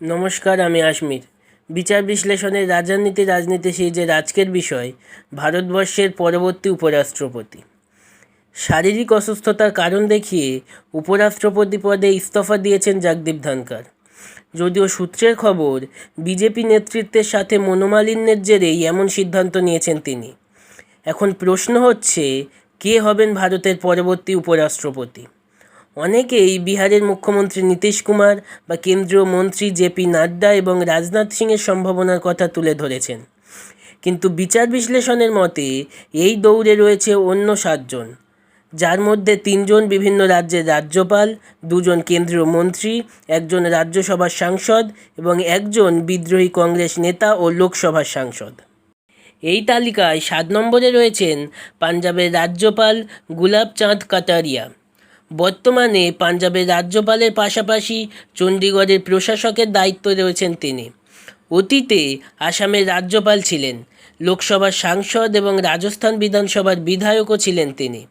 নমস্কার, আমি আশমির। বিচার বিশ্লেষণের রাজনীতি রাজনীতি সিরিজের আজকের বিষয়, ভারতবর্ষের পরবর্তী উপরাষ্ট্রপতি। শারীরিক অসুস্থতার কারণ দেখিয়ে উপরাষ্ট্রপতি পদে ইস্তফা দিয়েছেন জগদীপ ধনকর যদিও সূত্রের খবর, বিজেপি নেতৃত্বের সাথে মনোমালিন্যের জেরেই এমন সিদ্ধান্ত নিয়েছেন তিনি। এখন প্রশ্ন হচ্ছে, কে হবেন ভারতের পরবর্তী উপরাষ্ট্রপতি? অনেকেই বিহারের মুখ্যমন্ত্রী নীতিশ কুমার বা কেন্দ্রীয় মন্ত্রী জেপি নাড্ডা এবং রাজনাথ সিংয়ের সম্ভাবনার কথা তুলে ধরেছেন। কিন্তু বিচার বিশ্লেষণের মতে, এই দৌড়ে রয়েছে অন্য সাতজন। যার মধ্যে তিনজন বিভিন্ন রাজ্যের রাজ্যপাল, দুজন কেন্দ্রীয় মন্ত্রী, একজন রাজ্যসভার সাংসদ এবং একজন বিদ্রোহী কংগ্রেস নেতা ও লোকসভার সাংসদ। এই তালিকায় সাত নম্বরে রয়েছেন পাঞ্জাবের রাজ্যপাল গুলাব চাঁদ কাটারিয়া। বর্তমানে পাঞ্জাবের রাজ্যপালের পাশাপাশি চণ্ডীগড়ের প্রশাসকের দায়িত্ব রয়েছেন তিনি। অতীতে আসামের রাজ্যপাল ছিলেন, লোকসভার সাংসদ এবং রাজস্থান বিধানসভার বিধায়কও ছিলেন তিনি।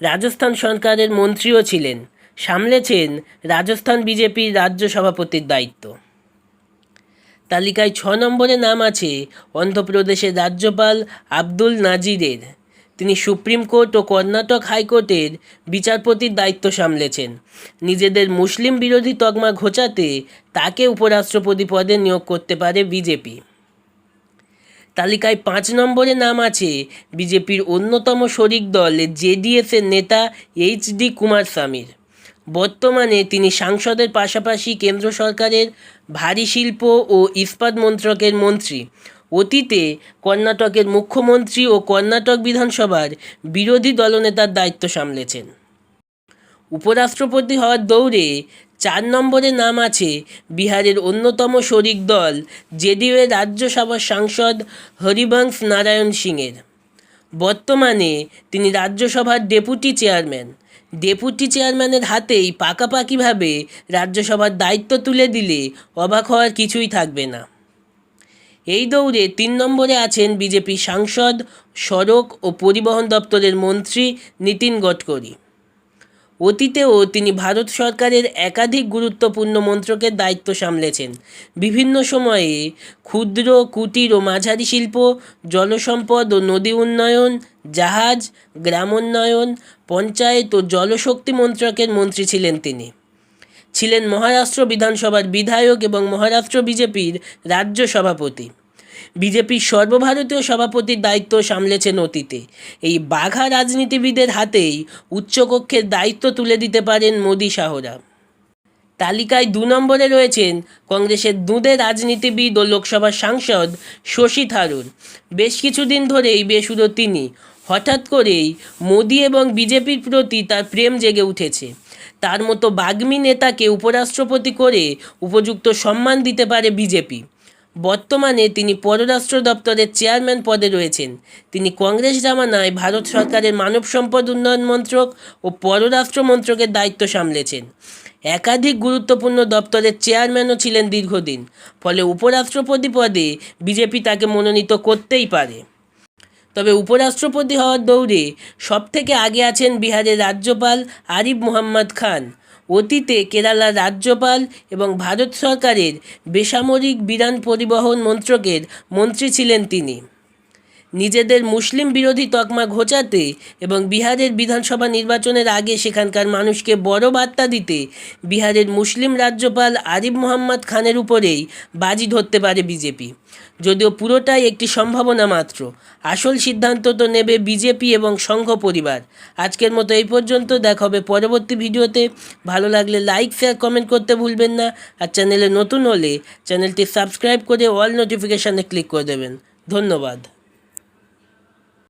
রাজস্থান সরকারের মন্ত্রীও ছিলেন, সামলেছেন রাজস্থান বিজেপির রাজ্য সভাপতির দায়িত্ব। তালিকায় ছ নম্বরে নাম আছে অন্ধ্রপ্রদেশের রাজ্যপাল আব্দুল নাজিরের। তিনি সুপ্রিম কোর্ট ও কর্ণাটক হাইকোর্টের বিচারপতির দায়িত্ব সামলেছেন। নিজেদের মুসলিম বিরোধী তকমা ঘোচাতে তাকে উপরাষ্ট্রপতি পদে নিয়োগ করতে পারে বিজেপি। তালিকায় পাঁচ নম্বরে নাম আছে বিজেপির অন্যতম শরিক দল জেডিএসের নেতা এইচ ডি কুমারস্বামীর বর্তমানে তিনি সাংসদের পাশাপাশি কেন্দ্র সরকারের ভারী শিল্প ও ইস্পাত মন্ত্রকের মন্ত্রী। অতীতে কর্ণাটকের মুখ্যমন্ত্রী ও কর্ণাটক বিধানসভার বিরোধী দলনেতার দায়িত্ব সামলেছেন। উপরাষ্ট্রপতি হওয়ার দৌড়ে চার নম্বরে নাম আছে বিহারের অন্যতম শরিক দল জেডিইউ এর রাজ্যসভার সাংসদ হরিবংশ নারায়ণ সিংয়ের। বর্তমানে তিনি রাজ্যসভার ডেপুটি চেয়ারম্যান। ডেপুটি চেয়ারম্যানের হাতেই পাকাপাকিভাবে রাজ্যসভার দায়িত্ব তুলে দিলে অবাক হওয়ার কিছুই থাকবে না। এই দৌড়ে তিন নম্বরে আছেন বিজেপি সাংসদ, সড়ক ও পরিবহন দপ্তরের মন্ত্রী নীতিন গডকরি। অতীতেও তিনি ভারত সরকারের একাধিক গুরুত্বপূর্ণ মন্ত্রকের দায়িত্ব সামলেছেন। বিভিন্ন সময়ে ক্ষুদ্র, কুটির ও মাঝারি শিল্প, জলসম্পদ ও নদী উন্নয়ন, জাহাজ, গ্রামোন্নয়ন, পঞ্চায়েত ও জলশক্তি মন্ত্রকের মন্ত্রী ছিলেন তিনি। ছিলেন মহারাষ্ট্র বিধানসভার বিধায়ক এবং মহারাষ্ট্র বিজেপির রাজ্য সভাপতি। বিজেপির সর্বভারতীয় সভাপতির দায়িত্ব সামলেছেন অতীতে। এই বাঘা রাজনীতিবিদের হাতেই উচ্চকক্ষের দায়িত্ব তুলে দিতে পারেন মোদী শাহরা তালিকায় দু নম্বরে রয়েছেন কংগ্রেসের দুঁদে রাজনীতিবিদ ও লোকসভার সাংসদ শশী থারুর। বেশ কিছুদিন ধরেই বেসুরো তিনি। হঠাৎ করেই মোদী এবং বিজেপির প্রতি তার প্রেম জেগে উঠেছে। তার মতো বাগ্মী নেতাকে উপরাষ্ট্রপতি করে উপযুক্ত সম্মান দিতে পারে বিজেপি। বর্তমানে তিনি পররাষ্ট্র দপ্তরের চেয়ারম্যান পদে রয়েছেন। তিনি কংগ্রেস জামানায় ভারত সরকারের মানব সম্পদ উন্নয়ন মন্ত্রক ও পররাষ্ট্র মন্ত্রকের দায়িত্ব সামলেছেন। একাধিক গুরুত্বপূর্ণ দপ্তরের চেয়ারম্যানও ছিলেন দীর্ঘদিন, ফলে উপরাষ্ট্রপতি পদে বিজেপি তাকে মনোনীত করতেই পারে। তবে উপরাষ্ট্রপতি হওয়ার দৌড়ে সবথেকে আগে আছেন বিহারের রাজ্যপাল আরিফ মোহাম্মদ খান। অতীতে কেরালার রাজ্যপাল এবং ভারত সরকারের বেসামরিক বিমান পরিবহন মন্ত্রকের মন্ত্রী ছিলেন তিনি। নিজেদের মুসলিম বিরোধী তকমা ঘোচাতে এবং বিহারের বিধানসভা নির্বাচনের আগে সেখানকার মানুষকে বড় বার্তা দিতে বিহারের মুসলিম রাজ্যপাল আরিফ মোহাম্মদ খানের উপরেই বাজি ধরতে পারে বিজেপি। যদিও পুরোটাই একটি সম্ভাবনা মাত্র। আসল সিদ্ধান্ত তো নেবে বিজেপি এবং সংঘ পরিবার। আজকের মতো এই পর্যন্ত। দেখা হবে পরবর্তী ভিডিওতে। ভালো লাগলে লাইক, শেয়ার, কমেন্ট করতে ভুলবেন না। আর চ্যানেলে নতুন হলে চ্যানেলটি সাবস্ক্রাইব করে অল নোটিফিকেশানে ক্লিক করে দেবেন। ধন্যবাদ।